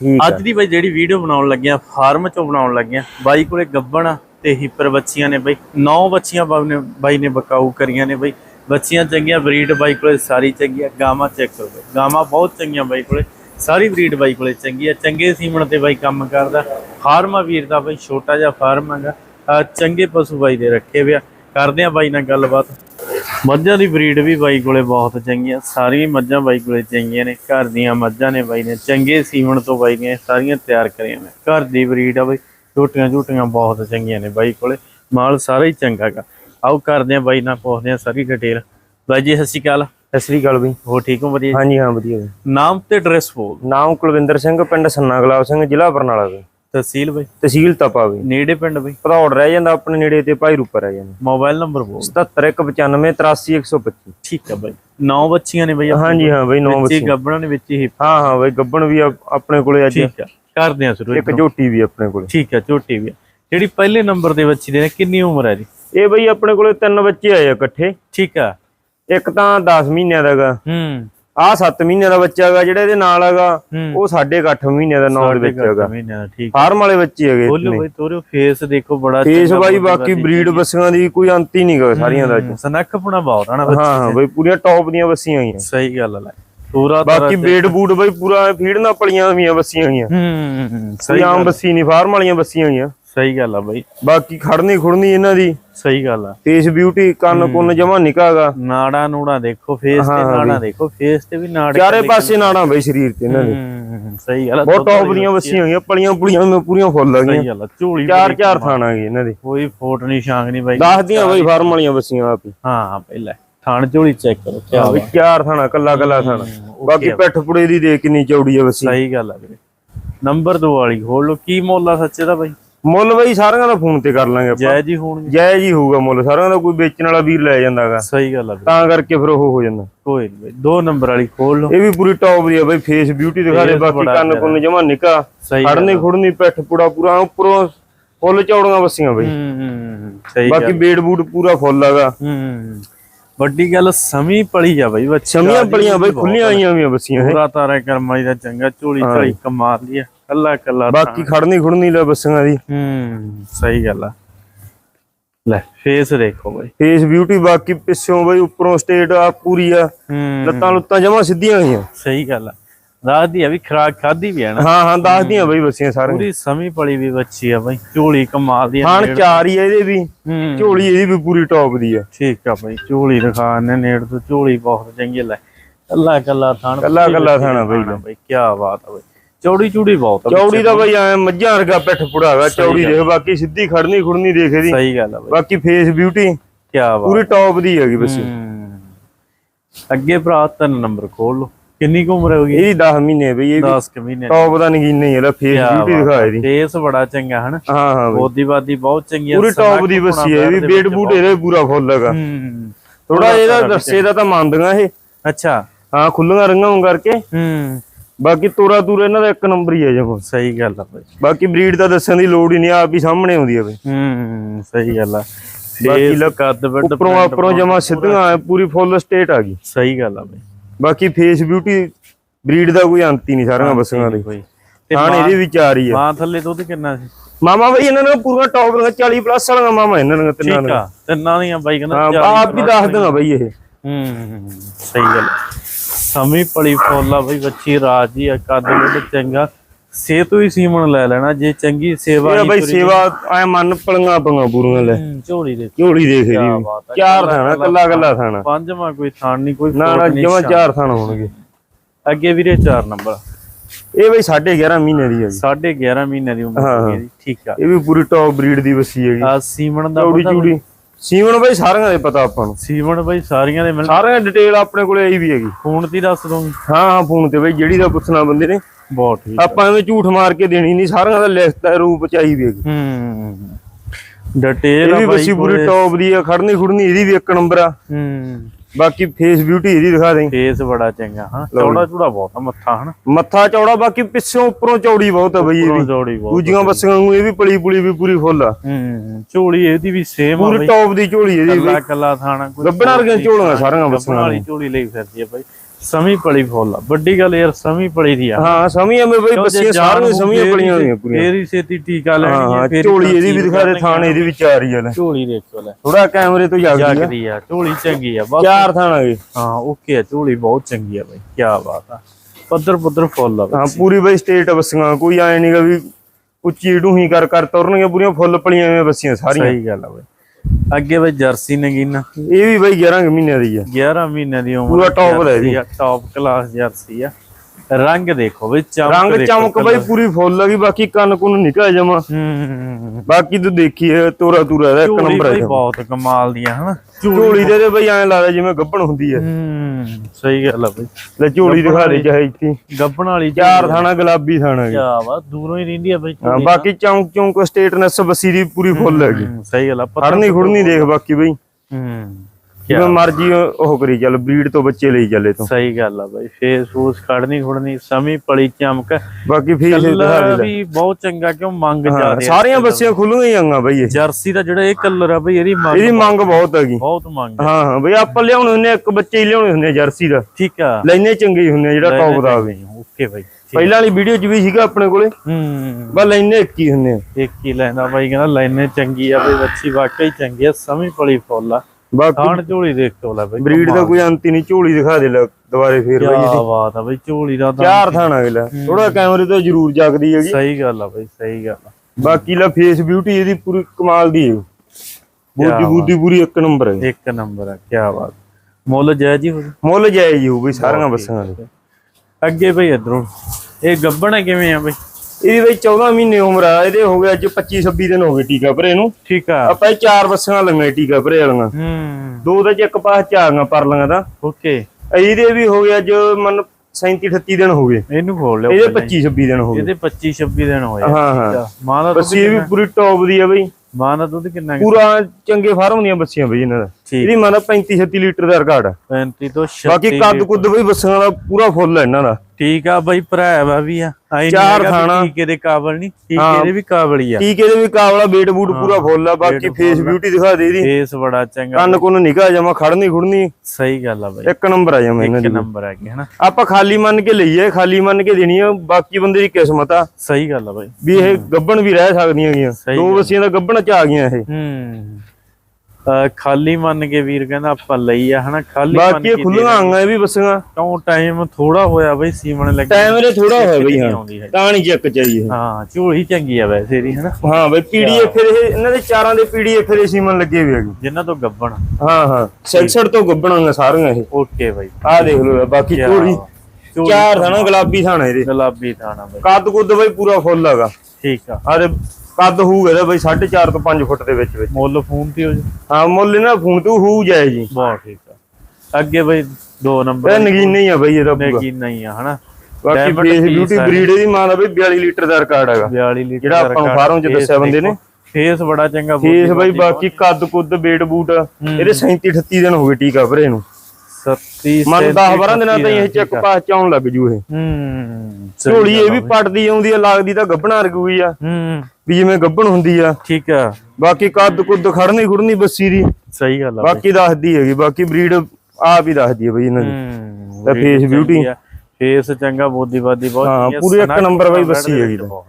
ਠੀਕ ਅੱਜ ਦੀ ਬਾਈ ਜਿਹੜੀ ਵੀਡੀਓ ਬਣਾਉਣ ਲੱਗਿਆ ਫਾਰਮ ਚੋਂ ਬਣਾਉਣ ਲੱਗਿਆ, ਬਾਈ ਕੋਲੇ ਗੱਬਣ ਤੇ ਹਿੱਪਰ ਬੱਚੀਆਂ ਨੇ ਬਾਈ। ਨੌ ਬੱਚੀਆਂ ਬਾਈ ਨੇ ਬਕਾਊ ਕਰੀਆਂ ਨੇ ਬਾਈ। ਬੱਚੀਆਂ ਚੰਗੀਆਂ, ਬਰੀਡ ਬਾਈ ਕੋਲੇ ਸਾਰੀ ਚੰਗੀਆਂ ਗਾਵਾਂ ਚੈੱਕ ਕਰੋ ਬਾਈ। ਗਾਵਾਂ ਬਹੁਤ ਚੰਗੀਆਂ ਬਾਈ ਕੋਲੇ। ਸਾਰੀ ਬਰੀਡ ਬਾਈ ਕੋਲੇ ਚੰਗੀ ਆ। ਚੰਗੇ ਸੀਮਣ ਤੇ ਬਾਈ ਕੰਮ ਕਰਦਾ। ਫਾਰਮ ਆ ਵੀਰ ਦਾ ਬਾਈ, ਛੋਟਾ ਜਿਹਾ ਫਾਰਮ ਹੈਗਾ। ਚੰਗੇ ਪਸ਼ੂ ਬਾਈ ਦੇ ਰੱਖੇ ਵਿਆ ਕਰਦੇ ਆ ਬਾਈ ਨਾਲ ਗੱਲਬਾਤ। ਮੱਝਾਂ ਦੀ ਬਰੀਡ ਵੀ ਬਾਈ ਕੋਲੇ ਬਹੁਤ ਚੰਗੀਆਂ ਸਾਰੀਆਂ ਮੱਝਾਂ ਬਾਈ ਕੋਲੇ ਚੰਗੀਆਂ ਨੇ ਘਰ ਦੀਆਂ ਮੱਝਾਂ ਨੇ ਬਾਈ ਨੇ ਚੰਗੇ ਸੀਮਣ ਤੋਂ ਬਾਈ ਨੇ ਸਾਰੀਆਂ ਤਿਆਰ ਕਰੀਆਂ ਨੇ ਘਰ ਦੀ ਬਰੀਡ ਆ ਬਾਈ ਝੋਟੀਆਂ ਝੋਟੀਆਂ ਬਹੁਤ ਚੰਗੀਆਂ ਨੇ ਬਾਈ ਕੋਲੇ ਮਾਲ ਸਾਰਾ ਹੀ ਚੰਗਾ ਹੈਗਾ। ਆਓ ਕਰਦੇ ਆ ਬਾਈ ਨਾਲ ਪੁੱਛਦੇ ਆ ਸਾਰੀ ਡਿਟੇਲ ਬਾਈ ਜੀ ਸਤਿ ਸ਼੍ਰੀ ਅਕਾਲ। ਸਤਿ ਸ੍ਰੀ ਅਕਾਲ ਬਈ। ਹੋ ਠੀਕ ਹੋ ਵਧੀਆ ਹਾਂਜੀ ਹਾਂ ਵਧੀਆ ਨਾਮ ਤੇ ਐਡਰੈਸ ਬੋਲ ਨਾਮ ਕੁਲਵਿੰਦਰ ਸਿੰਘ ਪਿੰਡ ਸੰਨਾ ਗੁਲਾਬ ਸਿੰਘ ਜ਼ਿਲ੍ਹਾ ਬਰਨਾਲਾ ਬਈ। ਤਹਿਸੀਲ ਬਾਈ। ਤਹਿਸੀਲ ਤਪਾ ਬਈ। ਨੇੜੇ ਪਿੰਡ ਬਾਈ। ਭਦੌੜ ਰਹਿ ਜਾਂਦਾ ਆਪਣੇ ਨੇੜੇ ਤੇ ਭਾਈ ਰੂਪਰ ਰਹਿ ਜਾਂਦਾ। ਮੋਬਾਈਲ ਨੰਬਰ ਬੋਲ। 77195 83125 ਠੀਕ ਆ ਬਾਈ। ਨੌ ਬੱਚੀਆਂ ਨੇ ਬਾਈ ਹਾਂਜੀ ਹਾਂ ਬਈ ਨੌ ਬੱਚੇ ਬੱਚੇ ਗੱਬੜਾਂ ਦੇ ਵਿੱਚ ਹੀ। ਹਾਂ ਹਾਂ ਬਈ ਗੱਬਣ ਵੀ ਆਪਣੇ ਕੋਲੇ ਅੱਜ। ਠੀਕ ਆ। ਕਰਦੇ ਆ ਸ਼ੁਰੂ ਇੱਕ ਝੋਟੀ ਵੀ ਆਪਣੇ ਕੋਲੇ। ਠੀਕ ਆ ਝੋਟੀ ਵੀ। ਜਿਹੜੀ ਪਹਿਲੇ ਨੰਬਰ ਦੇ ਬੱਚੀ ਦੇ ਨੇ ਕਿੰਨੀ ਉਮਰ ਹੈ ਜੀ ਇਹ ਬਈ ਆਪਣੇ ਕੋਲੇ ਤਿੰਨ ਬੱਚੇ ਆਏ ਆ ਇਕੱਠੇ। ਠੀਕ ਆ। ਇੱਕ ਤਾਂ 10 ਮਹੀਨਿਆਂ ਦਾ ਹੈਗਾ ਹੂੰ। ਆਹ 7 ਮਹੀਨਿਆਂ ਦਾ ਬੱਚਾ ਹੈਗਾ ਜਿਹੜਾ ਇਹਦੇ ਨਾਲ ਹੈਗਾ ਉਹ 8.5 ਮਹੀਨਿਆਂ ਦਾ ਨੌ ਦੇ ਵਿੱਚ ਹੈਗਾ। ਮਹੀਨਿਆਂ ਦਾ ਠੀਕ ਫਾਰਮ ਵਾਲੇ ਬੱਚੇ ਹੈਗੇ ਬੋਲੋ ਬਈ ਤੋਰਿਓ ਫੇਸ ਦੇਖੋ ਬੜਾ ਫੇਸ ਬਾਈ ਬਾਕੀ ਬਰੀਡ ਬੱਸੀਆਂ ਦੀ ਕੋਈ ਅੰਤ ਹੀ ਨਹੀਂ ਗਾ ਸਾਰੀਆਂ ਦਾ ਸਨੱਖਪੁਣਾ ਬਹੁਤ ਆਣਾ ਹਾਂ ਹਾਂ ਬਈ ਪੂਰੀਆਂ ਟੌਪ ਦੀਆਂ ਬੱਸੀਆਂ ਆਈਆਂ ਸਹੀ ਗੱਲ ਹੈ ਪੂਰਾ ਬਾਕੀ ਬੇਡ ਬੂਡ ਬਈ ਪੂਰਾ ਫੀਡ ਨਾਲ ਪਲੀਆਂ ਹੋਈਆਂ ਬੱਸੀਆਂ ਆਈਆਂ ਹੂੰ ਸਹੀ ਆਮ ਬੱਸੀ ਨਹੀਂ ਫਾਰਮ ਵਾਲੀਆਂ ਬੱਸੀਆਂ ਆਈਆਂ ਸਹੀ ਗੱਲ ਆ ਬਾਈ। ਬਾਕੀ ਖੜਨੀ ਖੁੜਨੀ ਇਹਨਾਂ ਦੀ ਸਹੀ ਗੱਲ ਆ। ਫੇਸ ਬਿਊਟੀ ਕੰਨ ਕੁੰਨ ਜਮਾ ਨਿਕਾਗਾ ਨਾੜਾ ਨੂੜਾ ਦੇਖੋ ਫੇਸ ਤੇ ਨਾੜਾ ਦੇਖੋ ਫੇਸ ਤੇ ਵੀ ਨਾੜੇ ਚਾਰੇ ਪਾਸੇ ਨਾੜਾਂ ਬਈ ਸਰੀਰ ਤੇ ਇਹਨਾਂ ਦੇ। ਸਹੀ ਗੱਲ ਆ ਬਹੁਤ ਟੌਪ ਦੀਆਂ ਬੱਸੀਆਂ ਹੋਈਆਂ ਪਲੀਆਂ ਪੁਲੀਆਂ ਮੇ ਪੂਰੀਆਂ ਫੁੱਲ ਆ ਗਈਆਂ। ਸਹੀ ਗੱਲ ਆ ਝੋਲੀ ਚਾਰ ਚਾਰ ਥਾਣਾ ਗਏ ਇਹਨਾਂ ਦੇ। ਕੋਈ ਫੋਟ ਨਹੀਂ ਸ਼ਾਂਗ ਨਹੀਂ ਬਾਈ। ਦੱਸਦੀਆਂ ਬਈ ਫਾਰਮ ਵਾਲੀਆਂ ਬੱਸੀਆਂ ਆਪ ਹੀ। ਪਹਿਲਾਂ ਥਾਣ ਝੋਲੀ ਚੈੱਕ ਕਰੋ ਕੀ ਹਾਂ ਬਈ ਚਾਰ ਥਾਣਾ ਕੱਲਾ ਕੱਲਾ ਥਾਣਾ। ਬਾਕੀ ਪਿੱਠ ਪੁੜੇ ਦੀ ਦੇ ਕਿੰਨੀ ਚੌੜੀ ਆ ਬੱਸੀ ਸਹੀ ਗੱਲ ਆ ਵੀਰੇ। ਨੰਬਰ 2 ਵਾਲੀ ਖੋਲ ਲੋ ਕੀ ਮੁੱਲ ਸੱਚੇ ਦਾ ਬਾਈ? ਮੁੱਲ ਬਈ ਸਾਰਿਆਂ ਦਾ ਫੋਨ ਤੇ ਕਰ ਲਾਂਗੇ ਆਪਾਂ। ਜੈ ਜੀ ਹੋਣਗੇ। ਜਾਇਜ਼ ਹੀ ਹੋਊਗਾ ਮੁੱਲ ਸਾਰਿਆਂ ਦਾ ਕੋਈ ਵੇਚਣ ਵਾਲਾ ਵੀਰ ਲੈ ਜਾਂਦਾਗਾ। ਸਹੀ ਗੱਲ ਆ ਵੀਰੇ ਤਾਂ ਕਰਕੇ ਫਿਰ ਉਹ ਹੋ ਜਾਂਦਾ। ਕੋਈ ਨਹੀਂ ਦੋ ਨੰਬਰ ਵਾਲੀ ਖੋਲ ਲੋ ਇਹ ਵੀ ਪੂਰੀ ਟੌਪ ਦੀ ਆ ਬਈ ਫੇਸ ਬਿਊਟੀ ਦਿਖਾ ਦੇ Face ਬਾਕੀ ਬੜਾ ਕੰਨ ਕੁੰਨ ਜਮਾ ਨਿਕਾ। ਸਹੀ ਖੜਨੀ ਖੁੜਨੀ ਪਿੱਠ ਪੂੜਾ ਪੂਰਾ ਉੱਪਰੋਂ ਫੁੱਲ ਚੌੜੀਆਂ ਬੱਸੀਆਂ ਬਈ। ਹੂੰ ਹੂੰ ਸਹੀ ਬਾਕੀ ਬੇਡ ਬੂਡ ਪੂਰਾ ਫੁੱਲ ਹੈਗਾ ਹੂੰ ਵੱਡੀ ਗੱਲ ਸਮੀ ਪੜੀ ਆ ਬਾਈ ਬੱਚਾ ਸਮੀਆਂ ਬਲੀਆਂ ਬਈ ਖੁੱਲੀਆਂ ਆਈਆਂ ਹੋਈਆਂ ਬੱਸੀਆਂ ਇਹ ਪੂਰਾ ਤਾਰਾ ਕਰਮਾਈ ਦਾ ਚੰਗਾ ਝੋਲੀ ਝਾਲੀ ਕਮਾਲ ਦੀ ਆ। ਕੱਲਾ ਕੱਲਾ ਬਾਕੀ ਖੜਨੀ ਖੁੜਨੀ ਲੈ ਬੱਸੀਆਂ ਦੀ। ਹੂੰ ਸਹੀ ਗੱਲ ਆ। ਲੈ ਫੇਸ ਦੇਖੋ ਬਾਈ। ਫੇਸ ਬਿਊਟੀ ਬਾਕੀ ਪਿੱਛੋਂ ਬਈ ਉੱਪਰੋਂ ਸਟੇਟ ਆ ਪੂਰੀ ਆ। ਹੂੰ। ਲੱਤਾਂ ਲੁੱਤਾਂ ਜਮਾ ਸਿੱਧੀਆਂ ਹੋਈਆਂ। ਸਹੀ ਗੱਲ ਆ। ਦੱਸਦੀ ਆ ਵੀ ਖਰਾਕ ਖਾਦੀ ਵੀ ਆ ਨਾ। ਹਾਂ ਹਾਂ ਦੱਸਦੀਆਂ ਬਈ ਬੱਸੀਆਂ ਸਾਰੀਆਂ। ਪੂਰੀ ਸਮੀ ਪੜੀ ਵੀ ਬੱਚੀ ਆ ਬਾਈ ਝੋਲੀ ਕਮਾਲ ਦੀ ਆ ਖਾਣ ਚਾਰ ਹੀ ਇਹਦੇ ਵੀ। ਹੂੰ। ਝੋਲੀ ਇਹਦੀ ਵੀ ਪੂਰੀ ਟੌਪ ਦੀ ਆ। ਠੀਕ ਆ ਬਾਈ ਝੋਲੀ ਦਿਖਾ ਨੇ ਨੇੜ ਤੋਂ ਝੋਲੀ ਬਹੁਤ ਚੰਗੀ ਲੈ ਕੱਲਾ ਕੱਲਾ ਥਾਣ ਕੱਲਾ ਕੱਲਾ ਥਾਣਾ ਬਾਈ ਬਾਈ ਕੀ ਬਾਤ ਆ ਬਾਈ। ਚੌੜੀ ਚੂੜੀ ਬਹੁਤ ਆ ਚੌੜੀ ਦਾ ਬਈ ਐ ਮੱਝਾਂ ਵਰਗਾ ਪਿੱਠ ਪੁੜਾ ਹੈਗਾ ਚੌੜੀ ਦੇਖ ਬਾਕੀ ਸਿੱਧੀ ਖੜਨੀ ਖੁੜਨੀ ਦੇਖ ਇਹਦੀ। ਸਹੀ ਗੱਲ ਆ ਬਾਈ। ਬਾਕੀ ਫੇਸ ਬਿਊਟੀ ਕੀ ਬਾਤ। ਪੂਰੀ ਟੌਪ ਦੀ ਹੈਗੀ ਬੱਸੀ। ਹੂੰ। ਅੱਗੇ ਭਰਾ ਤਿੰਨ ਨੰਬਰ ਖੋਲ ਲੋ ਕਿੰਨੀ ਕੁ ਉਮਰ ਹੋ ਗਈ ਇਹਦੀ 10 ਮਹੀਨੇ ਬਈ ਇਹ 10 ਕੁ ਮਹੀਨੇ। ਟੌਪ ਦਾ ਨਗੀਨ ਨਹੀਂ ਹੈਗਾ ਫੇਸ ਬਿਊਟੀ ਦਿਖਾ ਇਹਦੀ। ਫੇਸ ਬੜਾ ਚੰਗਾ ਹਨ? ਹਾਂ ਹਾਂ ਬਈ। ਬੋਦੀ ਬਾਦੀ ਬਹੁਤ ਚੰਗੀ ਆ ਪੂਰੀ ਟੌਪ ਦੀ ਬੱਸੀ ਹੈ ਇਹਦੀ ਬੇਡ ਬੂਟ ਇਹਦੇ ਪੂਰਾ ਫੁੱਲ ਹੈਗਾ। ਹੂੰ। ਥੋੜਾ ਇਹਦਾ ਦੱਸੇ ਦਾ ਤਾਂ ਮੰਨਦੀਆਂ ਇਹ। ਅੱਛਾ। ਹਾਂ ਖੁੱਲੀਆਂ ਰੰਗਾਂ ਹੋਂ ਕਰਕੇ। ਹੂੰ। ਬਾਕੀ ਤੋਰਾ ਤੂਰ ਇਹਨਾਂ ਦਾ ਇੱਕ ਨੰਬਰ ਹੀ ਹੈ ਜਮਾ ਸਹੀ ਗੱਲ ਆ ਬਾਈ। ਬਾਕੀ ਬਰੀਡ ਦਾ ਦੱਸਣ ਦੀ ਲੋੜ ਹੀ ਨਹੀਂ ਆਪ ਹੀ ਸਾਹਮਣੇ ਆਉਂਦੀ ਹੈ ਬਈ। ਹੂੰ ਸਹੀ ਗੱਲ ਆ। ਬਾਕੀ ਫੇਸ ਕੱਦ ਵੱਡ ਉੱਪਰੋਂ ਆਪਰੋਂ ਜਮਾ ਸਿੱਧੀਆਂ ਪੂਰੀ ਫੁੱਲ ਸਟੇਟ ਆ ਗਈ। ਸਹੀ ਗੱਲ ਆ ਬਾਈ। ਬਾਕੀ ਫੇਸ ਬਿਊਟੀ ਬਰੀਡ ਦਾ ਕੋਈ ਅੰਤ ਹੀ ਨਹੀਂ ਸਾਰੀਆਂ ਬੱਸਾਂ ਦੀ। ਹਾਂ ਇਹਦੇ ਵੀ ਚਾਰ ਹੀ ਆ। ਮਾਂ ਥੱਲੇ ਦੁੱਧ ਕਿੰਨਾ ਸੀ? ਮਾਮਾ ਬਈ ਇਹਨਾਂ ਨੇ ਪੂਰੀਆਂ ਟੌਪ ਦੀਆਂ 40 ਪਲੱਸ ਵਾਲੀਆਂ ਮਾਮਾ ਇਹਨਾਂ ਨੇ ਤਿੰਨਾਂ ਠੀਕ ਦੀਆਂ। ਆ ਤਿੰਨਾਂ ਦੀਆਂ ਬਾਈ ਕਹਿੰਦਾ ਆਪ ਵੀ ਦੱਸ ਦਿੰਗਾ ਬਈ ਇਹ। ਹੂੰ ਸਹੀ ਗੱਲ ਆ। ਸਮੀ ਪਲੀ ਫੋਲਾ ਬਈ ਬੱਚੀ ਰਾਜੀ ਆ ਕੱਦ ਵੱਡ ਚੰਗਾ। ਸੇਤੂ ਹੀ ਸੀਮਣ ਲੈ ਲੈਣਾ ਜੇ ਚੰਗੀ ਸੇਵਾ ਇਹ ਬਈ ਸੇਵਾ ਐ ਮਨ ਪਲੀਆਂ ਪੰਗਾ ਪੂਰੀਆਂ ਲੈ। ਝੋਲੀ ਦੇ। ਝੋਲੀ ਦੇਖ ਆ। ਚਾਰ ਥਾਣਾ ਕੱਲਾ ਕੱਲਾ ਥਾਣਾ। ਪੰਜਵਾਂ ਕੋਈ ਥਾਣ ਨਹੀਂ ਕੋਈ ਨਾ ਨਾ ਫੋਟ ਨਹੀਂ ਜਮਾ ਸ਼ਾਨ। ਚਾਰ ਥਾਣਾ ਹੋਣਗੇ। ਅੱਗੇ ਵੀਰੇ 4 ਨੰਬਰ। ਇਹ ਬਈ 11.5 ਮਹੀਨੇ ਦੀ ਹੈ ਜੀ। 11.5 ਮਹੀਨੇ ਦੀ ਉਮਰ ਹਾਂ, ਹੋ। ਗਈ ਠੀਕ ਆ। ਇਹ ਵੀ ਪੂਰੀ ਟੌਪ ਬਰੀਡ ਦੀ ਹੈਗੀ। ਆ ਸੀਮਣ ਦਾ ਚੌੜੀ ਪਤਾ ਚੂੜੀ। ਸੀਵਨ ਬਈ ਸਾਰਿਆਂ ਦੇ ਪਤਾ ਆਪਾਂ ਨੂੰ। ਸੀਮਣ ਬਈ ਸਾਰੀਆਂ ਦੇ ਮਿਲ ਸਾਰਿਆਂ ਡਿਟੇਲ ਆਪਣੇ ਕੋਲੇ ਆਈ ਵੀ ਹੈਗੀ। ਫੋਨ ਤੇ ਹੀ ਦੱਸ ਦੋਗੇ ਹਾਂ ਹਾਂ ਫੋਨ ਤੇ ਬਈ ਜਿਹੜੀ ਦਾ ਪੁੱਛਣਾ ਬੰਦੇ ਨੇ। ਬਹੁਤ ਠੀਕ ਆਪਾਂ ਐਵੇਂ ਝੂਠ ਮਾਰ ਕੇ ਦੇਣੀ ਨਹੀਂ ਸਾਰਿਆਂ ਦਾ ਲਿਖਤ ਹੈ ਰੂਪ ਚ ਆਈ ਵੀ ਹੈਗੀ। ਹੂੰ ਡਿਟੇਲ ਇਹ ਆ ਵੀ ਬਾਈ ਬੱਸੀ ਪੂਰੀ ਟੌਪ ਦੀ ਆ ਖੜਨੀ ਖੁੜਨੀ ਇਹਦੀ ਵੀ ਇੱਕ ਨੰਬਰ ਆ। ਹੂੰ। ਬਾਕੀ ਫੇਸ ਬਿਊਟੀ ਇਹਦੀ ਦਿਖਾ ਦੇ ਫੇਸ ਬੜਾ ਚੰਗਾ ਹਾਂ। ਚੌੜਾ ਚੂੜਾ ਬਹੁਤ ਆ ਮੱਥਾ ਹਨ? ਮੱਥਾ ਚੌੜਾ ਬਾਕੀ ਪਿੱਛੋਂ ਉੱਪਰੋਂ ਚੌੜੀ ਬਹੁਤ ਆ ਬਈ ਇਹ ਵੀ। ਦੂਜੀਆਂ ਬੱਸੀਆਂ ਨੂੰ ਇਹ ਵੀ ਪਲੀ ਪੁਲੀ ਵੀ ਪੂਰੀ ਫੁੱਲ ਆ। ਹੂੰ ਝੋਲੀ ਇਹਦੀ ਵੀ ਸੇਮ ਆ ਪੂਰੀ ਟੌਪ ਦੀ ਝੋਲੀ ਇਹਦੀ ਕੱਲਾ ਕੱਲਾ ਥਾਣਾ ਕੋਈ ਗੱਬਣਾ ਵਰਗੀਆਂ ਝੋਲੀਆਂ ਸਾਰੀਆਂ ਬੱਸੀਆਂ ਵਾਲੀ ਝੋਲੀ ਲਈ ਫਿਰਦੀ ਆ ਬਾਈ। ਸਮੀ ਪਲੀ ਫੁੱਲ ਆ। ਵੱਡੀ ਗੱਲ ਯਾਰ ਸਮੀ ਪਲੀ ਦੀ ਆ। ਹਾਂ ਸਮੀਆਂ ਮੇ ਬਈ ਬੱਸੀਆਂ ਸਾਰੀਆਂ ਸਮੀਆਂ ਪਲੀਆਂ ਹੋਈਆਂ ਪੂਰੀਆਂ। ਫੇਰ ਹੀ ਛੇਤੀ ਟੀਕਾ ਲੈਣੀ ਹਾਂ ਹੈ ਹਾਂ ਫੇਰ ਝੋਲੀ ਇਹਦੀ ਵੀ ਦਿਖਾ ਦੇ ਥਾਣੇ ਇਹਦੀ ਵੀ ਚਾਰ ਹੀ ਆ ਲੈ। ਝੋਲੀ ਦੇਖੋ ਲੈ। ਥੋੜਾ ਕੈਮਰੇ ਤੋਂ ਜਗਦੀ ਆ ਆ। ਝੋਲੀ ਚੰਗੀ ਆ ਬਸ। ਚਾਰ ਥਾਣਾਗੇ ਹਾਂ ਓਕੇ ਆ ਝੋਲੀ ਬਹੁਤ ਚੰਗੀ ਆ ਬਾਈ ਕੀ ਬਾਤ ਆ। ਪੱਧਰ ਪੁੱਧਰ ਫੁੱਲ ਆ। ਹਾਂ ਪੂਰੀ ਬਈ ਸਟੇਟ ਬੱਸੀਆਂ ਕੋਈ ਐ ਨਹੀਂਗਾ ਵੀ ਉੱਚੀ ਢੂਹੀ ਕਰ ਕਰ ਤੁਰਨਗੀਆਂ ਪੂਰੀਆਂ ਫੁੱਲ ਪਲੀਆਂ ਬੱਸੀਆਂ ਸਾਰੀਆਂ। ਸਹੀ ਗੱਲ ਆ ਬਾਈ। ਅੱਗੇ ਬਾਈ ਜਰਸੀ ਨਗੀਨਾ ਇਹ ਵੀ ਬਈ 11 ਕੁ ਮਹੀਨਿਆਂ ਦੀ ਆ। 11 ਮਹੀਨਿਆਂ ਦੀ ਉਮਰ ਪੂਰਾ top ਦਾ ਇਹਦੀ। ਟੌਪ ਕਲਾਸ ਜਰਸੀ ਆ। ਰੰਗ ਦੇਖੋ ਬਈ ਚਮਕ ਰੰਗ ਚਮਕ ਬਈ ਪੂਰੀ ਫੁੱਲ ਹੈਗੀ ਬਾਕੀ ਕੰਨ ਕੁੰਨ ਨਿਕਾ ਜਮਾ। ਹੂੰ। ਬਾਕੀ ਤੂੰ ਦੇਖੀ ਇਹ ਤੋਰਾ ਤੂਰਾ ਦਾ ਇੱਕ ਨੰਬਰ ਹੈ ਬਹੁਤ ਕਮਾਲ ਦੀਆਂ ਹਨਾ? ਝੋਲੀ ਦੇ ਤੇ ਬਈ ਐਂ ਲੱਗਦਾ ਜਿਵੇਂ ਗੱਬਣ ਹੁੰਦੀ ਹੈ ਹੂੰ ਸਹੀ ਗੱਲ ਆ ਬਈ। ਲੈ ਝੋਲੀ ਦਿਖਾ ਦੇ ਚਾਹੇ ਇੱਥੇ। ਗੱਬਣ ਵਾਲੀ ਚਾਰ ਥਾਣਾ ਗੁਲਾਬੀ ਥਾਣਾ ਹੈਗੀ। ਕਿਆ ਵਾ ਦੂਰੋਂ ਹੀ ਰਹਿੰਦੀ ਆ ਬਈ ਹਾਂ ਬਾਕੀ ਚੌਂਕ ਚੌਂਕ ਸਟੇਟਨੈਸ ਬੱਸੀ ਦੀ ਪੂਰੀ ਫੁੱਲ ਹੈਗੀ ਹੂੰ, ਸਹੀ ਗੱਲ ਆ ਪਤਾ ਖੜਨੀ ਖੁੜਨੀ ਦੇਖ ਬਾਕੀ ਬਈ। ਹੂੰ। ਜਿਵੇਂ ਮਰਜ਼ੀ ਉਹ ਕਰੀ ਚੱਲ ਬਰੀਡ ਤੋਂ ਬੱਚੇ ਲਈ ਚੱਲੇ ਤੂੰ ਸਹੀ ਗੱਲ ਆ ਬਈ ਫੇਸ ਫੂਸ ਖੜਨੀ ਖੁੜਨੀ ਸਮੀ ਪਲੀ ਚਮਕ। ਬਾਕੀ ਫੀਸ ਵੀ ਬਹੁਤ ਚੰਗਾ ਕਿਉਂ ਮੰਗ ਜ਼ਿਆਦੇ। ਸਾਰੀਆਂ ਬੱਸੀਆਂ ਖੁੱਲੀਆਂ ਹੀ ਆਂਗਾ ਬਈ ਇਹ। ਜਰਸੀ ਦਾ ਜਿਹੜਾ ਇਹ ਕਲਰ ਆ ਬਈ ਇਹਦੀ ਮੰਗ ਇਹਦੀ ਮੰਗ ਬਹੁਤ ਹੈਗੀ ਬਹੁਤ ਮੰਗ। ਹਾਂ ਹਾਂ ਬਈ ਆਪਾਂ ਲਿਆਉਣੇ ਹੁੰਦੇ ਇੱਕ ਬੱਚੇ ਹੀ ਲਿਆਉਣੇ ਹੁੰਦੇ ਜਰਸੀ ਦਾ। ਠੀਕ ਆ। ਲੈਨੇ ਚੰਗੇ ਹੀ ਹੁੰਦੇ ਜਿਹੜਾ ਟੌਪ ਦਾ ਹੋਵੇ ਓਕੇ ਬਾਈ ਪਹਿਲਾਂ ਵਾਲੀ ਵੀਡੀਓ 'ਚ ਵੀ ਸੀਗਾ ਆਪਣੇ ਕੋਲੇ। ਹੂੰ। ਬਸ ਲੈਨੇ ਇੱਕ ਹੀ ਹੁੰਦੇ ਆ। ਇੱਕ ਹੀ ਲੈਂਦਾ ਬਾਈ ਕਹਿੰਦਾ ਲਾਈਨੇ ਚੰਗੀ ਆ ਬਈ ਬੱਚੀ ਵਾਕਈ ਚੰਗੀ ਆ ਸਮੀ ਪਲੀ ਫੁੱਲ ਆ। ਬਾਕੀ ਝੋਲੀ ਦੇਖ ਤੋ ਲੈ ਬਈ ਬਰੀਡ ਦਾ ਕੋਈ ਅੰਤ ਹੀ ਨਹੀਂ ਝੋਲੀ ਦਿਖਾ ਦੇ ਲੈ ਦੁਬਾਰੇ ਫੇਰ ਬਈ ਕੀ ਬਾਤ ਆ ਬਈ ਝੋਲੀ ਦਾ ਤਾਂ ਚਾਰ ਥਾਣਾ ਅਗਲਾ ਥੋੜਾ ਕੈਮਰੇ ਤੋਂ ਜ਼ਰੂਰ ਜਗਦੀ ਹੈਗੀ। ਸਹੀ ਗੱਲ ਆ ਬਈ ਸਹੀ ਗੱਲ ਆ। ਬਾਕੀ ਲਾ ਫੇਸ ਬਿਊਟੀ ਇਹਦੀ ਪੂਰੀ ਕਮਾਲ ਦੀ ਹੈ। ਬੂਦੀ ਬੂਦੀ ਪੂਰੀ ਇੱਕ ਨੰਬਰ ਹੈ। ਇੱਕ ਨੰਬਰ ਆ ਕੀ ਬਾਤ। ਮੁੱਲ ਜਾਇਜ਼ ਹੀ ਹੋ ਜਾ ਮੁੱਲ ਜਾਇਜ਼ ਹੀ ਹੋਊ ਬਈ ਸਾਰੀਆਂ ਬੱਸਾਂ ਦੇ। ਅੱਗੇ ਬਈ ਇਧਰੋਂ। ਇਹ ਗੱਬਣ ਕਿਵੇਂ ਆ ਬਈ? ਇਹਦੀ ਬਈ 14 ਮਹੀਨੇ ਉਮਰ ਆ ਇਹਦੇ ਹੋ ਗਿਆ ਅੱਜ 25 26 ਦਿਨ ਹੋ ਗਏ ਟੀਕਾ ਭਰੇ ਨੂੰ। ਠੀਕ ਆ। ਆਪਾਂ ਇਹ ਚਾਰ ਬੱਸਾਂ ਲੰਗਾ ਟੀਕਾ ਭਰੇ ਵਾਲੀਆਂ। ਹੂੰ। ਦੋ ਤਾਂ ਚ ਇੱਕ ਪਾਸ ਚ ਆ ਗਈਆਂ ਪਰ ਲੰਗਾ ਤਾਂ। ਓਕੇ। ਇਹਦੇ ਵੀ ਹੋ ਗਿਆ ਜੋ ਮਨ 37 38 ਦਿਨ ਹੋ ਗਏ। ਇਹਨੂੰ ਖੋਲ ਲਿਓ ਇਹਦੇ 25 26 ਦਿਨ ਹੋ ਗਏ। ਇਹਦੇ 25 26 ਦਿਨ ਹੋਏ। ਹਾਂ ਹਾਂ। ਮਾਂ ਦਾ ਦੁੱਧ ਬੱਸੀ ਇਹ ਵੀ ਪੂਰੀ ਟੌਪ ਦੀ ਆ ਬਈ। ਮਾਂ ਦਾ ਦੁੱਧ ਕਿੰਨਾ? ਪੂਰਾ ਚੰਗੇ ਫਾਰਮ ਦੀਆਂ ਬੱਸੀਆਂ ਬਈ ਇਹਨਾਂ ਦਾ। ਇਹਦੀ ਮਾਂ ਦਾ 35 36 ਲੀਟਰ ਦਾ ਰਿਕਾਰਡ ਆ। 35 ਤੋਂ 36 ਬਾਕੀ ਕੱਦ ਕੁੱਦ ਬਈ ਬੱਸਾਂ ਦਾ ਪੂਰਾ ਫੁੱਲ ਹੈ ਇਹਨਾਂ ਦਾ। ਠੀਕ ਆ ਬਈ ਭਰਾ ਵਾ ਵੀ ਆ। ਆਈ ਚਾਰ ਖਾਣਾ। ਟੀਕੇ ਦੇ ਕਾਬਲ ਨਹੀਂ ਟੀਕੇ ਦੇ ਵੀ ਕਾਬਲ ਹੀ ਆ। ਟੀਕੇ ਦੇ ਵੀ ਕਾਬਲਾ ਵੇਟ ਬੂਟ ਪੂਰਾ ਫੁੱਲ ਆ ਬਾਕੀ ਫੇਸ ਬਿਊਟੀ ਦਿਖਾ ਦੇ ਇਹਦੀ। ਫੇਸ ਬੜਾ ਚੰਗਾ ਕੰਨ ਕੁੰਨ ਨਿਕਾ ਜਮਾ ਖੜਨੀ ਖੁੜਨੀ। ਸਹੀ ਗੱਲ ਆ ਬਈ। ਇੱਕ ਨੰਬਰ ਆ ਜਮਾ ਇਹਨਾਂ ਇੱਕ ਦੀ। ਨੰਬਰ ਆ ਗਿਆ ਹਨਾ। ਆਪਾਂ ਖਾਲੀ ਮੰਨ ਕੇ ਲਈਏ ਖਾਲੀ ਮੰਨ ਕੇ ਦੇਣੀ ਆ ਬਾਕੀ ਬੰਦੇ ਦੀ ਕਿਸਮਤ ਆ। ਸਹੀ ਗੱਲ ਆ ਬਈ। ਵੀ ਇਹ ਗੱਬਣ ਵੀ ਰਹਿ ਸਕਦੀਆਂ ਗੀਆਂ। ਦੋ ਬੱਸੀਆਂ ਦਾ ਗੱਬਣ ਚ ਆ ਗਈਆਂ ਇਹ। ਹੂੰ। ਖਾਲੀ ਮੰਨ ਕੇ ਵੀਰ ਕਹਿੰਦਾ ਆਪਾਂ ਲਈ ਆ ਹਨਾ? ਖਾਲੀ ਮੰਨ ਬਾਕੀ ਕੇ ਇਹ ਖੁੱਲੀਆਂ ਆਂਗਾ ਇਹ ਵੀ ਬੱਸੀਆਂ ਕਿਉਂ ਟਾਈਮ ਥੋੜਾ ਹੋਇਆ ਬਈ ਸੀਮਣ ਲੱਗੇ। ਟਾਈਮ ਇਹਦੇ ਥੋੜਾ ਹੋਇਆ ਬਈ ਹਾਂ। ਤਾਂ ਨਹੀਂ ਚੈੱਕ ਚਾਹੀਏ ਹਾਂ ਝੋਲੀ ਚੰਗੀ ਆ ਵੈਸੇ ਦੀ ਹਨਾ? ਹਾਂ ਬਈ ਪੀਡੀਐਫ ਫਿਰ ਇਹ ਇਹਨਾਂ ਦੇ ਚਾਰਾਂ ਦੇ ਪੀਡੀਐਫ ਫਿਰ ਸੀਮਨ ਲੱਗੇ ਹੋਏ ਹੈਗੇ। ਜਿਨ੍ਹਾਂ ਤੋਂ ਗੱਬਣ। ਹਾਂ ਹਾਂ। ਸੈਕਸੜ ਤੋਂ ਗੱਬਣਾਂਗਾ ਸਾਰੀਆਂ ਇਹ। Okay bye. ਆਹ ਦੇਖ ਲਓ ਬਾਕੀ ਝੋਲੀ ਚਾਰ ਥਾਣਾ ਗੁਲਾਬੀ ਥਾਣਾ ਇਹਦੇ। ਗੁਲਾਬੀ ਥਾਣਾ ਬਾਈ। ਕੱਦ ਕੁੱਦ ਬਈ ਪੂਰਾ ਫੁੱਲ ਹੈਗਾ। ਠੀਕ ਆ। ਦੇ ਕੱਦ ਹੋਊਗਾ ਇਹਦਾ ਬਈ 4.5 ਤੋਂ 5 ਫੁੱਟ ਦੇ ਵਿੱਚ ਵਿੱਚ। ਮੁੱਲ ਫੋਨ ਤੇ ਹੋ ਜਾ? ਹਾਂ ਮੁੱਲ ਇਹਨਾਂ ਦਾ ਫੋਨ ਤੇ ਹੋਊ ਜਾਏ ਜੀ ਬਹੁਤ ਠੀਕ ਆ। ਅੱਗੇ ਬਈ ਦੋ ਨੰਬਰ ਇਹ ਨਗੀਨੇ ਹੀ ਆ ਬਈ ਇਹਦਾ ਕੀ ਨਹੀਂ ਆ ਹਨਾ? ਬਾਕੀ ਬੇਸ ਬਿਊਟੀ। ਬਰੀਡ ਇਹਦੀ ਮਾਂ ਦਾ ਬਈ 42 ਲੀਟਰ ਦਾ ਰਿਕਾਰਡ ਹੈਗਾ। 42 ਲੀਟਰ ਜਿਹੜਾ ਆਪਾਂ ਨੂੰ ਫਾਰਮ ਚ ਦੱਸਿਆ ਬੰਦੇ ਨੇ। ਫੇਸ ਬੜਾ ਚੰਗਾ ਫੇਸ ਬਈ ਬਾਕੀ ਕੱਦ ਕੁੱਦ ਵੇਟ ਬੂਟ ਇਹਦੇ 37 38 ਦਿਨ ਹੋ ਗਏ ਟੀਕਾ ਭਰੇ ਨੂੰ। 37 ਮਨ 10 12 ਦਿਨਾਂ ਤਾਂ ਇਹ ਚੱਕ ਪਾਸ ਚ ਆਉਣ ਲੱਗ ਜੂ ਇਹ। ਹੂੰ ਝੋਲੀ ਇਹ ਵੀ ਪੜਦੀ ਆਉਂਦੀ ਆ ਲੱਗਦੀ ਤਾਂ ਗੱਬਣਾ ਰਗੂਈ ਆ। ਹੂੰ। ਵੀ ਜਿਵੇਂ ਗੱਬਣ ਹੁੰਦੀ ਆ। ਠੀਕ ਆ। ਬਾਕੀ ਕੱਦ ਕੁੱਦ ਖੜਨੀ ਖੁੜਨੀ ਬੱਸੀ ਦੀ। ਸਹੀ ਗੱਲ ਆ ਬਾਕੀ ਦੱਸਦੀ ਹੈਗੀ ਬਾਕੀ ਬਰੀਡ ਆਪ ਹੀ ਦੱਸਦੀ ਹੈ ਬਈ ਇਹਨਾਂ ਦੀ। ਤੇ face beauty? ਫੇਸ ਚੰਗਾ ਬੋਦੀ ਬਾਦੀ ਬਹੁਤ ਹਾਂ, ਪੂਰੀ ਇੱਕ number ਬਾਈ ਬੱਸੀ ਹੈਗੀ। ਬਹੁਤ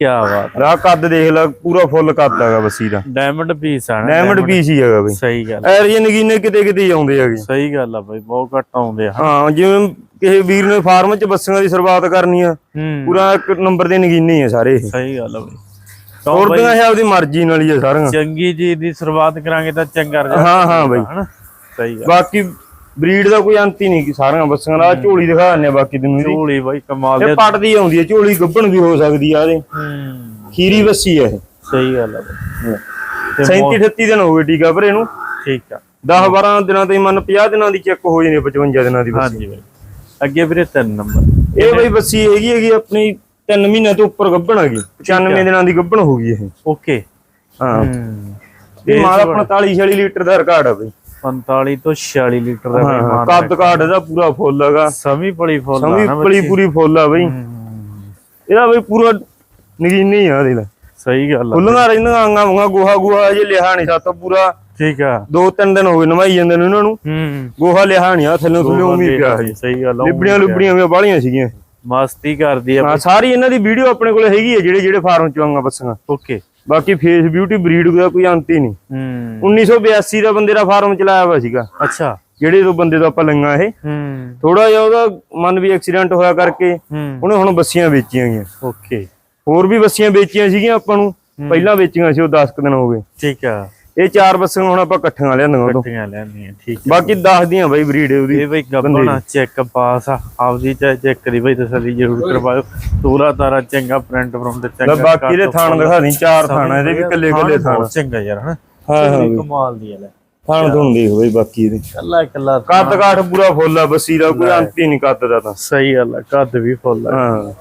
ਕੀ ਬਾਤ ਰਾਹ ਕੱਦ ਦੇਖ ਲੈ ਪੂਰਾ ਫੁੱਲ ਕੱਦ ਹੈਗਾ ਬੱਸੀ ਦਾ ਡਾਇਮੰਡ ਪੀਸ ਆ ਡਾਇਮੰਡ ਪੀਸ ਹੀ ਹੈਗਾ ਬਈ। ਸਹੀ ਗੱਲ। ਐਰ ਜੇ ਨਗੀਨੇ ਕਿਤੇ ਕਿਤੇ ਆਉਂਦੇ ਹੈਗੇ। ਸਹੀ ਗੱਲ ਆ ਬਾਈ ਬਹੁਤ ਘੱਟ ਆਉਂਦੇ ਆ। ਹਾਂ ਜਿਵੇਂ ਕਿਸੇ ਵੀਰ ਨੇ ਫਾਰਮ 'ਚ ਬੱਸੀਆਂ ਦੀ ਸ਼ੁਰੂਆਤ ਕਰਨੀ ਆ ਪੂਰਾ ਇੱਕ ਨੰਬਰ ਦੇ ਨਗੀਨੇ ਆ ਸਾਰੇ ਸਹੀ ਗੱਲ ਆ ਬਾਈ। ਤਾਂ ਔਰਤਾਂ ਇਹ ਆਪਦੀ ਮਰਜ਼ੀ ਨਾਲ ਹੀ ਆ ਸਾਰੀਆਂ। ਚੰਗੀ ਜੀ ਦੀ ਸ਼ੁਰੂਆਤ ਕਰਾਂਗੇ ਤਾਂ ਚੰਗਾ ਰਿਜ਼ਲਟ ਹਾਂ ਹਾਂ ਬਈ। ਸਹੀ ਗੱਲ। ਬਾਕੀ ਬਰੀਡ ਦਾ ਕੋਈ ਅੰਤ ਹੀ ਨਹੀਂ ਕਿ ਸਾਰੀਆਂ ਬੱਸੀਆਂ ਦਾ। ਝੋਲੀ ਦਿਖਾ ਆ ਬਾਕੀ ਤੈਨੂੰ ਇਹਦੀ ਝੋਲੀ ਬਾਈ ਕਮਾਲ ਇਹ ਦੇ। ਪੜਦੀ ਆਉਂਦੀ ਹੈ ਝੋਲੀ ਗੱਬਣ ਵੀ ਹੋ ਸਕਦੀ ਆ ਇਹਦੇ। ਖੀਰੀ ਬੱਸੀ ਆ ਇਹ। ਸਹੀ ਗੱਲ ਆ ਬਾਈ। ਤੇ 37 38 ਦਿਨ ਹੋ ਗਏ ਟੀਕਾ ਭਰੇ ਨੂੰ ਠੀਕ ਆ। 10 12 ਦਿਨਾਂ ਤੇ ਮੰਨ 50 ਦਿਨਾਂ ਦੀ ਚੈੱਕ ਹੋ ਜਾਂਦੀ 55 ਦਿਨਾਂ ਦੀ ਬੱਸੀ ਹਾਂਜੀ ਬਾਈ। ਅੱਗੇ ਵੀਰੇ ਤਿੰਨ ਨੰਬਰ। ਇਹ ਬਈ ਬੱਸੀ ਹੈਗੀ ਹੈਗੀ ਆਪਣੀ 3 ਮਹੀਨਿਆਂ ਤੋਂ ਉੱਪਰ ਗੱਭਣ ਹੈਗੀ 95 ਦਿਨਾਂ ਦੀ ਗੱਭਣ ਹੋ ਗਈ ਇਹ। ਓਕੇ। ਹਾਂ। ਹੂੰ। ਇਹ ਮਾਲ ਆਪਣਾ 40 46 ਲੀਟਰ ਦਾ ਰਿਕਾਰਡ ਆ ਬਈ। 45 ਤੋਂ 46 ਲੀਟਰ ਦਾ ਬਾਈ ਹਾਂ। ਮਾਨ ਕੱਦ ਕਾਠ ਇਹਦਾ ਪੂਰਾ ਫੁੱਲ ਹੈਗਾ। ਸਮੀ ਪਲੀ ਫੁੱਲ ਆ ਸਮੀ ਨਾ ਪਲੀ ਪੂਰੀ ਫੁੱਲ ਆ ਬਈ। ਇਹਦਾ ਬਈ ਪੂਰਾ ਨਗੀਨੀ ਆ ਇਹਦੇ ਨਾਲ। ਸਹੀ ਗੱਲ ਆ ਫੁੱਲਾਂ ਰਹਿੰਦੀਆਂ ਆਂਗਾ ਵਾਂਗਾ ਗੋਹਾ ਗੋਹਾ ਜੇ ਲਿਆ ਨਹੀਂ ਸਾਤੋਂ ਪੂਰਾ। ਠੀਕ ਆ। ਦੋ ਤਿੰਨ ਦਿਨ ਹੋ ਗਏ ਨਵਾਈ ਜਾਂਦੇ ਨੇ ਉਹਨਾਂ ਨੂੰ। ਹੂੰ ਗੋਹਾ ਲਿਆ ਨਹੀਂ ਆ ਥੱਲੇ ਥੱਲੇ ਉਮੀ ਪਿਆ ਸੀ। ਸਹੀ ਗੱਲ ਆ, ਲਿਬੜੀਆਂ ਲੁਬੜੀਆਂ ਵੀ ਬਾਲੀਆਂ ਸੀਗੀਆਂ। ਮਸਤੀ ਕਰਦੀ ਆ ਹਾਂ ਸਾਰੀ ਇਹਨਾਂ ਦੀ ਵੀਡੀਓ ਆਪਣੇ ਕੋਲ ਹੈਗੀ ਹੈ ਜਿਹੜੇ ਜਿਹੜੇ ਫਾਰਮ ਚੋਂ ਆਂਗਾ ਬੱਸਾਂ। ਓਕੇ। ਬਾਕੀ ਫੇਸ ਬਿਊਟੀ ਬਰੀਡ ਦਾ ਕੋਈ ਅੰਤ ਹੀ। ਨਹੀਂ ਹੂੰ 1982 ਦਾ ਬੰਦੇ ਦਾ ਫਾਰਮ ਚਲਾਇਆ ਹੋਇਆ ਸੀਗਾ। ਅੱਛਾ। ਜਿਹੜੇ ਤੋਂ ਬੰਦੇ ਤੋਂ ਆਪਾਂ ਲੰਗਾ ਇਹ। ਹੂੰ। ਥੋੜਾ ਜਿਹਾ ਉਹਦਾ ਮਨ ਵੀ ਐਕਸੀਡੈਂਟ ਹੋਇਆ ਕਰਕੇ ਉਹਨੇ ਹੁਣ ਬੱਸੀਆਂ ਵੇਚੀਆਂ ਗਈਆਂ। ਓਕੇ। ਹੋਰ ਵੀ ਬੱਸੀਆਂ ਵੇਚੀਆਂ ਸੀਗੀਆਂ ਆਪਾਂ ਨੂੰ। ਪਹਿਲਾਂ ਵੇਚੀਆਂ ਸੀ ਉਹ 10 ਕੁ ਦਿਨ ਹੋ ਗਏ। ਠੀਕ ਆ। ਇਹ ਚਾਰ ਬੱਸਾਂ ਹੁਣ ਆਪਾਂ ਇਕੱਠੀਆਂ ਲਿਆਂਦੀਆਂ ਲੈਣੀਆਂ ਠੀਕ ਆ ਬਾਕੀ ਦੱਸਦੀਆਂ ਬਾਈ ਬਰੀਡ ਉਹਦੀ ਇਹ ਬਈ ਗੱਬਣਾ ਚੈੱਕ ਪਾਸ ਆ ਆਪਦੀ ਚਾਹੇ ਚੈੱਕ ਦੀ ਬਈ ਤਸੱਲੀ ਜ਼ਰੂਰ ਕਰਵਾਇਓ। ਤੂਰਾ ਤਾਰਾ ਚੰਗਾ ਪ੍ਰਿੰਟ ਫਰਮ ਤੇ ਚੰਗਾ ਬਾਕੀ ਦੇ ਥਾਣ ਦਿਖਾ ਦੀ ਚਾਰ ਥਾਣਾ ਇਹਦੇ ਵੀ ਕੱਲੇ ਕੱਲੇ ਥਾਣ। ਚੰਗਾ ਯਾਰ ਹਨਾ? ਹਾਂ ਹਾਂ ਚੰਗੀ ਕਮਾਲ ਦੀ ਆ ਲੈ। ਥਾਣ ਤੁਹਾਨੂੰ ਦੇਖ ਬਈ ਬਾਕੀ ਇਹਦੇ। ਕੱਲਾ ਕੱਲਾ ਕੱਦ ਕਾਠ ਪੂਰਾ ਫੁੱਲ ਆ ਬੱਸੀ ਦਾ ਕੋਈ ਅੰਤ ਹੀ ਨਹੀਂ ਕੱਦ ਦਾ ਤਾਂ। ਸਹੀ ਗੱਲ ਆ ਕੱਦ ਵੀ ਫੁੱਲ ਆ। ਹਾਂ।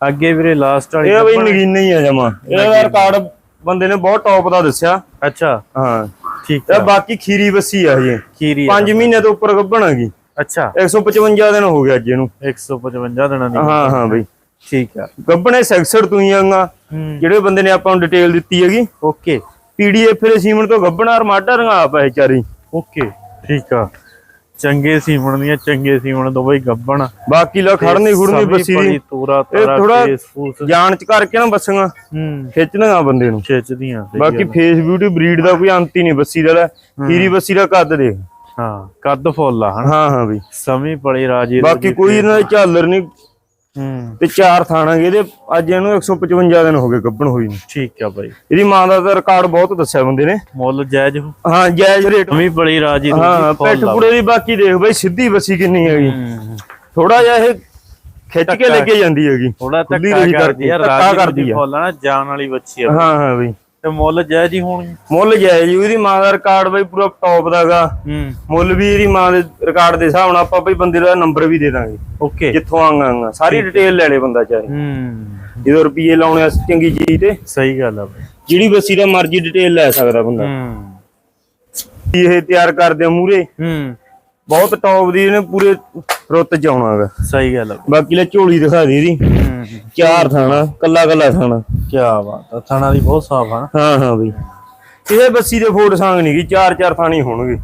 ਅੱਗੇ ਵੀਰੇ ਲਾਸਟ ਵਾਲੀ ਇਹ ਬਈ ਨਗੀਨਾ ਹੀ ਆ ਜਮਾ। ਇਹਦਾ ਰਿਕਾਰਡ ਬੰਦੇ ਨੇ ਬਹੁਤ ਟੌਪ ਦਾ ਦੱਸਿਆ। ਅੱਛਾ। ਹਾਂ। ਠੀਕ ਆ ਬਾਕੀ ਖੀਰੀ ਬੱਸੀ ਆ ਇਹ ਖੀਰੀ 5 ਮਹੀਨੇ ਤੋਂ ਉੱਪਰ ਗੱਭਣਾਗੀ। ਅੱਛਾ। 155 ਦਿਨ ਹੋ ਗਏ ਅੱਜ ਇਹਨੂੰ। 155 ਦਿਨਾਂ ਦੀ। ਹਾਂ ਹਾਂ ਬਈ। ਠੀਕ ਆ। ਗੱਭਣੇ ਸੈਕਸਡ ਤੂੰ ਹੀ ਆਂਗਾ। ਹੂੰ। ਜਿਹੜੇ ਬੰਦੇ ਨੇ ਆਪਾਂ ਨੂੰ ਡਿਟੇਲ ਦਿੱਤੀ ਹੈਗੀ। ਓਕੇ। ਪੀਡੀਐਫ ਦੇ ਸੀਮਨ ਤੋਂ ਗੱਭਣਾ ਰਮਾਡਾ ਰੰਗਾ ਆਪ ਹੈ ਚਾਰੀ। ਓਕੇ। ਠੀਕ ਆ। ਚੰਗੇ ਸੀਮਣ ਦੀਆਂ ਚੰਗੇ ਸੀਮਣ ਤੋਂ ਬਈ ਗੱਬਣ। ਬਾਕੀ ਲਾ ਖੜਨੀ ਖੁੜਨੀ ਬੱਸੀ ਦੀ ਤੂਰਾ ਤਾਰਾ ਥੋੜਾ ਫੇਸ ਫੂਸ। ਜਾਣ ਚ ਕਰਕੇ ਨਾ ਬੱਸੀਆਂ। ਖਿੱਚਣੀਆਂ ਬੰਦੇ ਨੂੰ। ਖਿੱਚਦੀਆਂ ਬਾਕੀ। ਫੇਸ ਬਿਊਟੀ ਬਰੀਡ ਦਾ ਕੋਈ ਅੰਤ ਹੀ ਨਹੀਂ ਬੱਸੀ ਦਾ ਖੀਰੀ ਬੱਸੀ ਦਾ ਕੱਦ ਦੇਖ ਹਾਂ ਕੱਦ ਫੁੱਲ ਆ ਹਾਂ ਹਾਂ ਬਈ। ਸਮੀ ਪੜੀ ਰਾਜੀ ਬਾਕੀ ਕੋਈ ਇਹਨਾਂ ਦੀ ਝਾਲਰ ਨਹੀਂ। ਤੇ ਚਾਰ ਥਾਣਾਂਗੇ ਇਹਦੇ ਅੱਜ ਇਹਨੂੰ 155 ਦਿਨ ਹੋ ਗਏ ਗੱਭਣ ਹੋਈ ਨੂੰ। ਠੀਕ ਆ ਬਈ। ਇਹਦੀ ਮਾਂ ਦਾ ਤਾਂ ਰਿਕਾਰਡ ਬਹੁਤ ਦੱਸਿਆ ਬੰਦੇ ਨੇ। ਮੁੱਲ ਜਾਇਜ਼ ਹੋ। ਜਾਇਜ਼ ਰੇਟ। ਸਮੀ ਬੜੀ ਰਾਜੀ ਹਾਂ ਪੈਟ ਪੂੜੇ ਦੀ ਬਾਕੀ ਦੇਖ ਬਈ ਸਿੱਧੀ ਬੱਸੀ ਕਿੰਨੀ ਹੈਗੀ। ਥੋੜਾ ਜਿਹਾ ਇਹ ਖਿੱਚ ਕੇ ਲੈ ਕੇ ਜਾਂਦੀ ਹੈਗੀ। ਥੋੜਾ ਧੱਕਾ ਕਰਦੀ ਆ ਰਾਜੀ ਕਰਦੀ ਆ। ਜਾਨ ਵਾਲੀ ਬੱਚੀ ਆ। ਹਾਂ ਹਾਂ ਬਈ। ਤੇ ਮੁੱਲ ਜਾਇਜ਼ ਹੀ ਹੋਣੀ ਮੁੱਲ ਜਾਇਜ਼ ਜੀ ਉਹਦੀ ਮਾਂ ਦਾ ਰਿਕਾਰਡ ਬਈ ਪੂਰਾ ਟੌਪ ਦਾਗਾ ਹੂੰ। ਮੁੱਲ ਵੀ ਇਹਦੀ ਮਾਂ ਦੇ ਰਿਕਾਰਡ ਦੇ ਹਿਸਾਬ ਨਾਲ ਆਪਾਂ ਬਈ ਬੰਦੇ ਦਾ ਨੰਬਰ ਵੀ ਦੇ ਦਾਂਗੇ। ਓਕੇ ਕਿੱਥੋਂ ਆਂਗਾ ਸਾਰੀ ਡਿਟੇਲ ਲੈ ਲੈ ਬੰਦਾ ਚਾਹੇ ਹੂੰ। ਜਦੋਂ ਰੁਪਏ ਲਾਉਣੇ ਆ ਚੰਗੀ ਚੀਜ਼ ਤੇ ਸਹੀ ਗੱਲ ਆ ਬਈ। ਜਿਹੜੀ ਬੱਸੀ ਦਾ ਮਰਜ਼ੀ ਡਿਟੇਲ ਲੈ ਸਕਦਾ ਬੰਦਾ। ਹੂੰ। ਇਹ ਤਿਆਰ ਕਰਦੇ ਮੂਰੇ ਹੂੰ। ਬਹੁਤ ਟੌਪ ਦੀ ਇਹਨੇ ਪੂਰੇ ਰੁੱਤ ਚ ਆਉਣਾ ਹੈਗਾ ਸਹੀ ਗੱਲ ਆ ਬਾਕੀ ਲੈ ਝੋਲੀ ਦਿਖਾ ਦੇ ਇਹਦੀ। ਹੂੰ ਚਾਰ ਥਾਣਾ ਕੱਲਾ ਕੱਲਾ ਥਾਣਾ। ਕੀ ਬਾਤ ਆ ਥਾਣਾ ਦੀ ਬਹੁਤ ਸਾਫ਼ ਆ ਨਾ। ਹਾਂ ਹਾਂ ਬਈ। ਇਹ ਬੱਸੀ ਦੇ ਫੋਟ ਸੰਗ ਨਹੀਂ ਗਈ ਚਾਰ ਚਾਰ ਥਾਣੀ ਹੋਣਗੇ।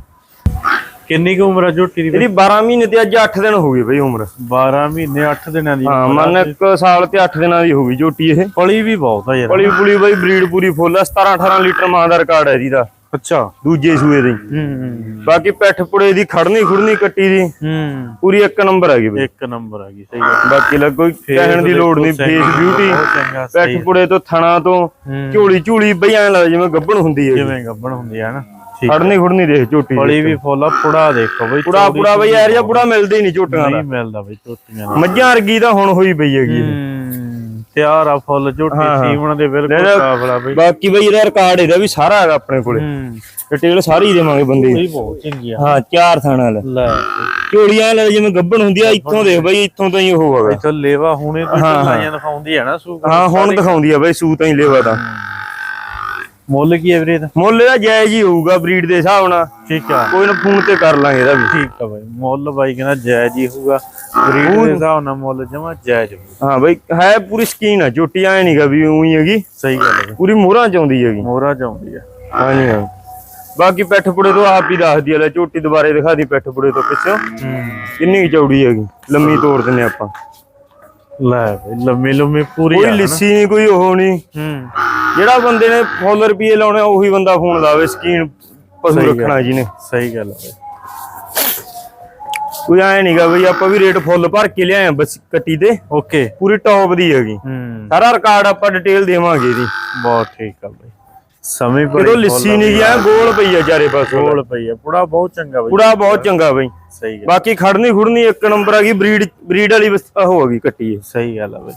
ਕਿੰਨੀ ਕੁ ਉਮਰ ਆ ਝੋਟੀ ਦੀ? ਇਹਦੀ 12 ਮਹੀਨੇ ਤੇ ਅੱਜ 8 ਦਿਨ ਹੋ ਗਏ ਬਈ ਉਮਰ। 12 ਮਹੀਨੇ 8 ਦਿਨਾਂ ਦੀ ਹਾਂ। ਮੰਨ ਇੱਕ ਸਾਲ ਤੇ 8 ਦਿਨਾਂ ਦੀ ਹੋ ਗਈ ਝੋਟੀ ਇਹ। ਪਲੀ ਵੀ ਬਹੁਤ ਆ ਯਾਰ। ਪਲੀ ਪੁਲੀ ਬਈ ਬਰੀਡ ਪੂਰੀ ਫੁੱਲ ਆ 17 18 ਲੀਟਰ ਮਾਂ ਦਾ ਰਿਕਾਰਡ ਹੈ ਇਹਦਾ ਅੱਛਾ ਦੂਜੇ ਸੂਏ ਦੇ। ਹੂੰ ਬਾਕੀ ਪੈਠ ਪੁੜੇ ਦੀ ਖੜਨੀ ਖੁੜਨੀ ਕੱਟੀ ਦੀ। ਹੂੰ। ਪੂਰੀ ਇੱਕ ਨੰਬਰ ਹੈਗੀ ਬਈ। ਇੱਕ ਨੰਬਰ ਆ ਗਈ ਸਹੀ ਗੱਲ। ਬਾਕੀ ਲੱਗ ਕੋਈ ਕਹਿਣ ਦੀ ਲੋੜ ਨਹੀਂ ਫੇਸ ਬਿਊਟੀ ਪੈਠ ਪੁੜੇ ਤੋਂ ਥਣਾ ਤੋਂ ਹੂੰ। ਝੋਲੀ ਝੂਲੀ ਬਈ ਐਂ ਲੱਗਦਾ ਜਿਵੇਂ ਗੱਭਣ ਹੁੰਦੀ ਹੈ ਜਿਵੇਂ ਗੱਬਣ ਹੁੰਦੀ ਆ ਨਾ। ਖੜਨੀ ਖੁੜਨੀ ਦੇਖ ਝੋਟੀ ਪਲੀ ਵੀ ਫੁੱਲ ਆ ਪੁੜਾ ਦੇਖੋ ਬਈ ਪੁੜਾ ਪੁੜਾ ਬਈ ਯਾਰ ਜਾਂ ਪੁੜਾ ਮਿਲਦਾ ਹੀ ਨਹੀਂ ਝੋਟੀਆਂ ਦਾ। ਨਹੀਂ ਮਿਲਦਾ ਬਈ ਝੋਟੀਆਂ ਮੱਝਾਂ ਵਰਗੀ ਤਾਂ ਹੁਣ ਹੋਈ ਪਈ ਹੈਗੀ। ਇਹ। ਹੂੰ ਤਿਆਰ ਆ ਫੁੱਲ ਝੋਟੀ ਹਾਂ, ਹਾਂ। ਸੀਵਣ ਦੇ ਬਿਲਕੁਲ ਇਹਦਾ- ਕਾਬਲਾ ਬਈ। ਬਾਕੀ ਬਈ ਇਹਦਾ ਰਿਕਾਰਡ ਇਹਦਾ ਵੀ ਸਾਰਾ ਹੈਗਾ ਆਪਣੇ ਕੋਲੇ। ਹੂੰ। ਡਿਟੇਲ ਸਾਰੀ ਦੇਵਾਂਗੇ ਬੰਦੇ ਦੀ। ਇਹ ਬਹੁਤ ਚੰਗੀ ਆ। ਹਾਂ ਚਾਰ ਥਾਣਾ ਲੈ। ਲੈ। ਝੋਲੀਆਂ ਲੈ ਜਿਵੇਂ ਗੱਭਣ ਹੁੰਦੀ ਆ ਇੱਥੋਂ ਦੇਖ ਬਈ ਇੱਥੋਂ ਤਾਂ ਹੀ ਉਹ ਹੈਗਾ। ਇਥੋਂ ਲੇਵਾ ਹੁਣੇ ਤੋਂ ਲਾਈਆਂ ਦਿਖਾਉਂਦੀ ਆ ਨਾ ਸੂ ਹਾਂ ਹੁਣ ਦਿਖਾਉਂਦੀ ਆ ਬਈ ਸੂ ਤਾਂ। ਹੀ। ਲੇਵਾ ਦਾ ਮੁੱਲ ਕੀ ਹੈ ਵੀਰੇ ਦਾ ਮੁੱਲ ਇਹਦਾ ਜਾਇਜ਼ ਹੀ ਹੋਊਗਾ ਬਰੀਡ ਦੇ ਹਿਸਾਬ ਨਾਲ। ਠੀਕ ਆ। ਕੋਈ ਨਾ ਫੋਨ ਤੇ ਕਰ ਲਾਂਗੇ ਇਹਦਾ ਵੀ। ਠੀਕ ਆ ਬਾਈ ਮੁੱਲ ਬਾਈ ਕਹਿੰਦਾ ਜਾਇਜ਼ ਹੀ ਹੋਊਗਾ। ਬਰੀਡ ਦੇ ਹਿਸਾਬ ਨਾਲ ਮੁੱਲ ਜਮਾ ਜਾਇਜ਼ ਹੋਊਗਾ। ਹਾਂ ਬਈ ਹੈ ਪੂਰੀ ਸਕੀਨ ਆ ਝੋਟੀ ਐ ਨਹੀਂਗਾ ਵੀ ਉਹੀ ਹੈਗੀ। ਸਹੀ ਗੱਲ ਹੈ ਪੂਰੀ ਮੋਹਰਾਂ ਚ ਆਉਂਦੀ ਹੈਗੀ। ਮੋਹਰਾ ਜਾਉਂਦੀ ਆ ਹਾਂਜੀ ਹਾਂ। ਬਾਕੀ ਪੈਠ ਪੁੜੇ ਤੋਂ ਆਪ ਹੀ ਦੱਸਦੀ ਆ ਲੈ ਝੋਟੀ ਦੁਬਾਰੇ ਦਿਖਾ ਦੀ ਪੈਠ ਪੁੜੇ ਤੋਂ ਪਿੱਛੋਂ। ਕਿੰਨੀ ਚੌੜੀ ਹੈਗੀ ਲੰਮੀ ਤੋੜ ਦਿੰਨੇ ਆਪਾਂ। ਲੈ ਲੰਮੀ ਲੰਮੀ ਪੂਰੀ ਕੋਈ ਨਾ। ਲਿੱਸੀ ਨਹੀਂ ਕੋਈ ਉਹ ਨਹੀਂ ਜਿਹੜਾ ਬੰਦੇ ਨੇ ਫੁੱਲ ਰੁਪਏ ਲਾਉਣੇ ਉਹੀ ਬੰਦਾ ਫੋਨ ਲਾਵੇ ਸਕੀਨ ਪਸ਼ੂ। ਰੱਖਣਾ ਜਿਹਨੇ। ਸਹੀ ਗੱਲ ਹੈ। ਕੋਈ ਐ ਨਹੀਂਗਾ ਬਈ ਆਪਾਂ ਵੀ ਰੇਟ ਫੁੱਲ ਭਰ ਕੇ ਲਿਆਏ ਆ ਬਸ ਕੱਟੀ ਤੇ। ਓਕੇ ਪੂਰੀ ਟੌਪ ਦੀ ਹੈਗੀ। ਹੂੰ। ਸਾਰਾ ਰਿਕਾਰਡ ਆਪਾਂ ਡਿਟੇਲ ਦੇਵਾਂਗੇ ਇਹਦੀ। ਬਹੁਤ ਠੀਕ ਆ ਬਾਈ। ਸਮੇਂ ਪਰ ਜਦੋਂ ਲਿੱਸੀ ਨਹੀਂ ਗਿਆ ਗੋਲ ਪਈ ਆ ਚਾਰੇ ਪਾਸੇ। ਕੋਲ ਪਈ ਆ। ਪੁੜਾ ਬਹੁਤ ਚੰਗਾ ਬਾਈ। ਪੂਰਾ ਬਹੁਤ ਚੰਗਾ ਬਈ। ਸਹੀ ਗੱਲ। ਬਾਕੀ ਖੜਨੀ ਖੁੜਨੀ ਇੱਕ ਨੰਬਰ ਹੈਗੀ ਬਰੀਡ ਬਰੀਡ ਵਾਲੀ ਉਹ ਹੈਗੀ ਕੱਟੀ ਸਹੀ ਗੱਲ ਆ ਬਾਈ।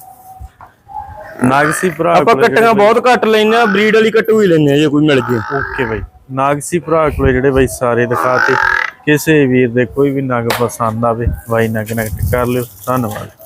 ਨਾਗਸੀ ਭਰਾ ਆਪਾਂ ਕੱਟੀਆਂ ਬਹੁਤ ਘੱਟ ਲੈਨੇ ਆ ਬਰੀਡ ਵਾਲੀ ਕੱਟੂ ਹੀ ਲੈਨੇ ਆ ਜੇ ਕੋਈ ਮਿਲ ਜੇ। ਓਕੇ ਬਾਈ। ਨਾਗਸੀ ਭਰਾ ਕੋਲੇ ਜਿਹੜੇ ਬਾਈ ਸਾਰੇ ਦਿਖਾਤੇ। ਕਿਸੇ ਵੀਰ ਦੇ ਕੋਈ ਵੀ ਨਗ ਪਸੰਦ ਆਵੇ ਬਾਈ ਨਾਲ ਕਨੈਕਟ ਕਰ ਲਿਓ। ਧੰਨਵਾਦ।